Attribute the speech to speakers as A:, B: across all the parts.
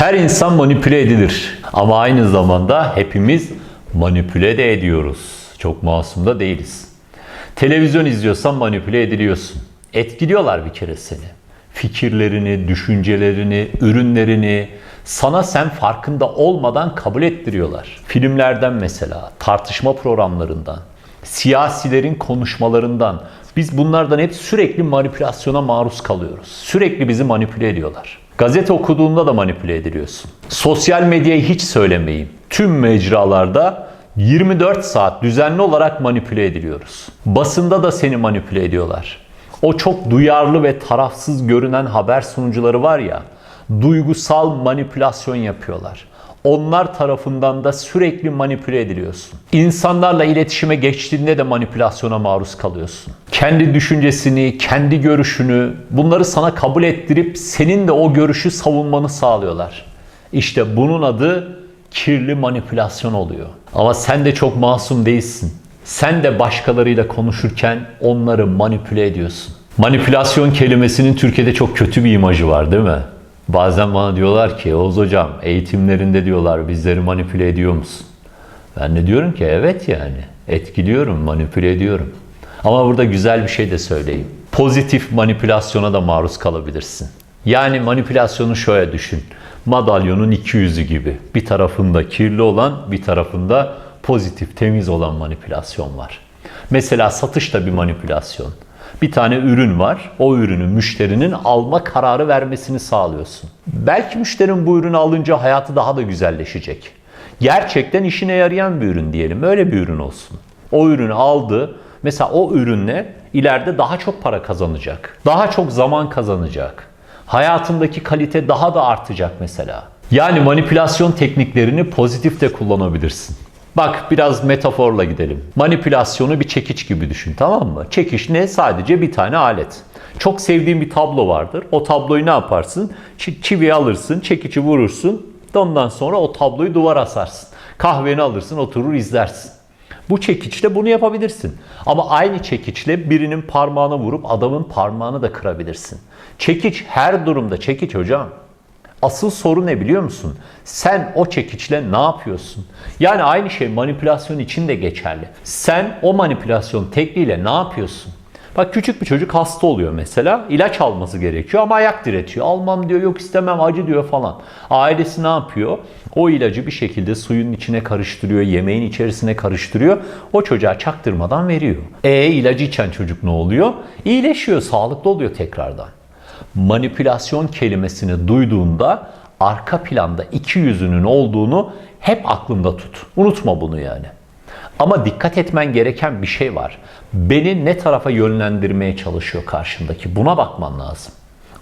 A: Her insan manipüle edilir. Ama aynı zamanda hepimiz manipüle de ediyoruz. Çok masum da değiliz. Televizyon izliyorsan manipüle ediliyorsun. Etkiliyorlar bir kere seni. Fikirlerini, düşüncelerini, ürünlerini sana sen farkında olmadan kabul ettiriyorlar. Filmlerden mesela, tartışma programlarından, siyasilerin konuşmalarından biz bunlardan hep sürekli manipülasyona maruz kalıyoruz. Sürekli bizi manipüle ediyorlar. Gazete okuduğunda da manipüle ediliyorsun. Sosyal medyayı hiç söylemeyeyim. Tüm mecralarda 24 saat düzenli olarak manipüle ediliyoruz. Basında da seni manipüle ediyorlar. O çok duyarlı ve tarafsız görünen haber sunucuları var ya, duygusal manipülasyon yapıyorlar. Onlar tarafından da sürekli manipüle ediliyorsun. İnsanlarla iletişime geçtiğinde de manipülasyona maruz kalıyorsun. Kendi düşüncesini, kendi görüşünü bunları sana kabul ettirip senin de o görüşü savunmanı sağlıyorlar. İşte bunun adı kirli manipülasyon oluyor. Ama sen de çok masum değilsin. Sen de başkalarıyla konuşurken onları manipüle ediyorsun. Manipülasyon kelimesinin Türkiye'de çok kötü bir imajı var değil mi? Bazen bana diyorlar ki Oğuz hocam eğitimlerinde diyorlar bizleri manipüle ediyor musun? Ben de diyorum ki evet yani etkiliyorum, manipüle ediyorum. Ama burada güzel bir şey de söyleyeyim. Pozitif manipülasyona da maruz kalabilirsin. Yani manipülasyonu şöyle düşün. Madalyonun iki yüzü gibi. Bir tarafında kirli olan, bir tarafında pozitif, temiz olan manipülasyon var. Mesela satış da bir manipülasyon. Bir tane ürün var. O ürünü müşterinin alma kararı vermesini sağlıyorsun. Belki müşterinin bu ürünü alınca hayatı daha da güzelleşecek. Gerçekten işine yarayan bir ürün diyelim. Öyle bir ürün olsun. O ürünü aldı. Mesela o ürünle ileride daha çok para kazanacak. Daha çok zaman kazanacak. Hayatındaki kalite daha da artacak mesela. Yani manipülasyon tekniklerini pozitif de kullanabilirsin. Bak biraz metaforla gidelim. Manipülasyonu bir çekiç gibi düşün tamam mı? Çekiç ne? Sadece bir tane alet. Çok sevdiğin bir tablo vardır. O tabloyu ne yaparsın? Ç- çiviyi alırsın, çekici vurursun. Ondan sonra o tabloyu duvara asarsın. Kahveni alırsın, oturur izlersin. Bu çekiçle bunu yapabilirsin. Ama aynı çekiçle birinin parmağına vurup adamın parmağını da kırabilirsin. Çekiç her durumda çekiç hocam. Asıl soru ne biliyor musun? Sen o çekiçle ne yapıyorsun? Yani aynı şey manipülasyon için de geçerli. Sen o manipülasyon tekniğiyle ne yapıyorsun? Bak küçük bir çocuk hasta oluyor mesela. ilaç alması gerekiyor ama ayak diretiyor. Almam diyor, yok istemem, acı diyor falan. Ailesi ne yapıyor? O ilacı bir şekilde suyun içine karıştırıyor, yemeğin içerisine karıştırıyor. O çocuğa çaktırmadan veriyor. E ilacı içen çocuk ne oluyor? İyileşiyor, sağlıklı oluyor tekrardan manipülasyon kelimesini duyduğunda arka planda iki yüzünün olduğunu hep aklında tut. Unutma bunu yani. Ama dikkat etmen gereken bir şey var. Beni ne tarafa yönlendirmeye çalışıyor karşımdaki? Buna bakman lazım.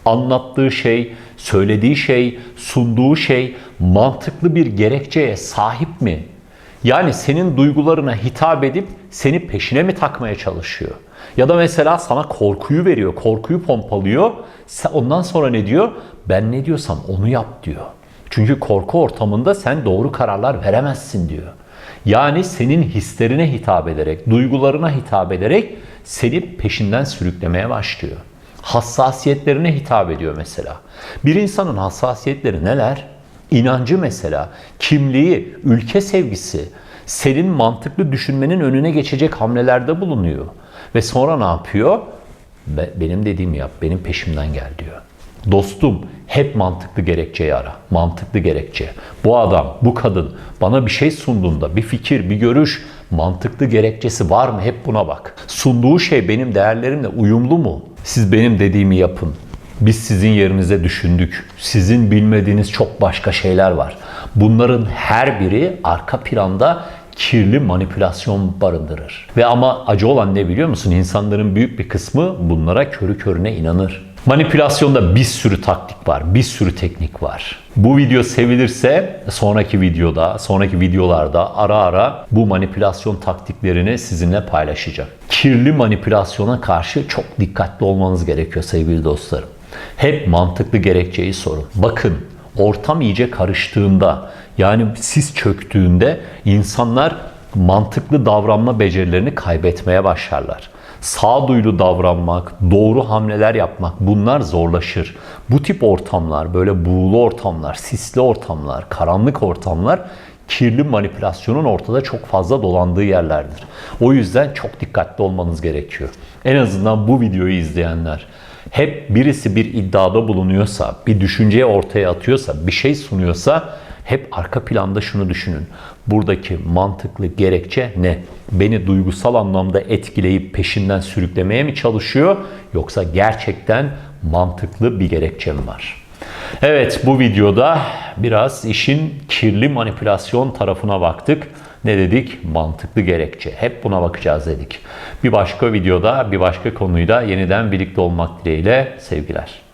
A: Anlattığı şey, söylediği şey, sunduğu şey mantıklı bir gerekçeye sahip mi? Yani senin duygularına hitap edip seni peşine mi takmaya çalışıyor? Ya da mesela sana korkuyu veriyor, korkuyu pompalıyor. Ondan sonra ne diyor? Ben ne diyorsam onu yap diyor. Çünkü korku ortamında sen doğru kararlar veremezsin diyor. Yani senin hislerine hitap ederek, duygularına hitap ederek seni peşinden sürüklemeye başlıyor. Hassasiyetlerine hitap ediyor mesela. Bir insanın hassasiyetleri neler? İnancı mesela, kimliği, ülke sevgisi, senin mantıklı düşünmenin önüne geçecek hamlelerde bulunuyor. Ve sonra ne yapıyor? Be- benim dediğimi yap, benim peşimden gel diyor. Dostum hep mantıklı gerekçeyi ara. Mantıklı gerekçe. Bu adam, bu kadın bana bir şey sunduğunda, bir fikir, bir görüş mantıklı gerekçesi var mı? Hep buna bak. Sunduğu şey benim değerlerimle uyumlu mu? Siz benim dediğimi yapın. Biz sizin yerinize düşündük. Sizin bilmediğiniz çok başka şeyler var. Bunların her biri arka planda kirli manipülasyon barındırır. Ve ama acı olan ne biliyor musun? İnsanların büyük bir kısmı bunlara körü körüne inanır. Manipülasyonda bir sürü taktik var, bir sürü teknik var. Bu video sevilirse sonraki videoda, sonraki videolarda ara ara bu manipülasyon taktiklerini sizinle paylaşacağım. Kirli manipülasyona karşı çok dikkatli olmanız gerekiyor sevgili dostlarım. Hep mantıklı gerekçeyi sorun. Bakın ortam iyice karıştığında yani sis çöktüğünde insanlar mantıklı davranma becerilerini kaybetmeye başlarlar. sağduyulu davranmak, doğru hamleler yapmak bunlar zorlaşır. Bu tip ortamlar, böyle buğulu ortamlar, sisli ortamlar, karanlık ortamlar kirli manipülasyonun ortada çok fazla dolandığı yerlerdir. O yüzden çok dikkatli olmanız gerekiyor. En azından bu videoyu izleyenler hep birisi bir iddiada bulunuyorsa, bir düşünceyi ortaya atıyorsa, bir şey sunuyorsa hep arka planda şunu düşünün. Buradaki mantıklı gerekçe ne? Beni duygusal anlamda etkileyip peşinden sürüklemeye mi çalışıyor yoksa gerçekten mantıklı bir gerekçe mi var? Evet bu videoda biraz işin kirli manipülasyon tarafına baktık. Ne dedik? Mantıklı gerekçe. Hep buna bakacağız dedik. Bir başka videoda, bir başka konuyla yeniden birlikte olmak dileğiyle sevgiler.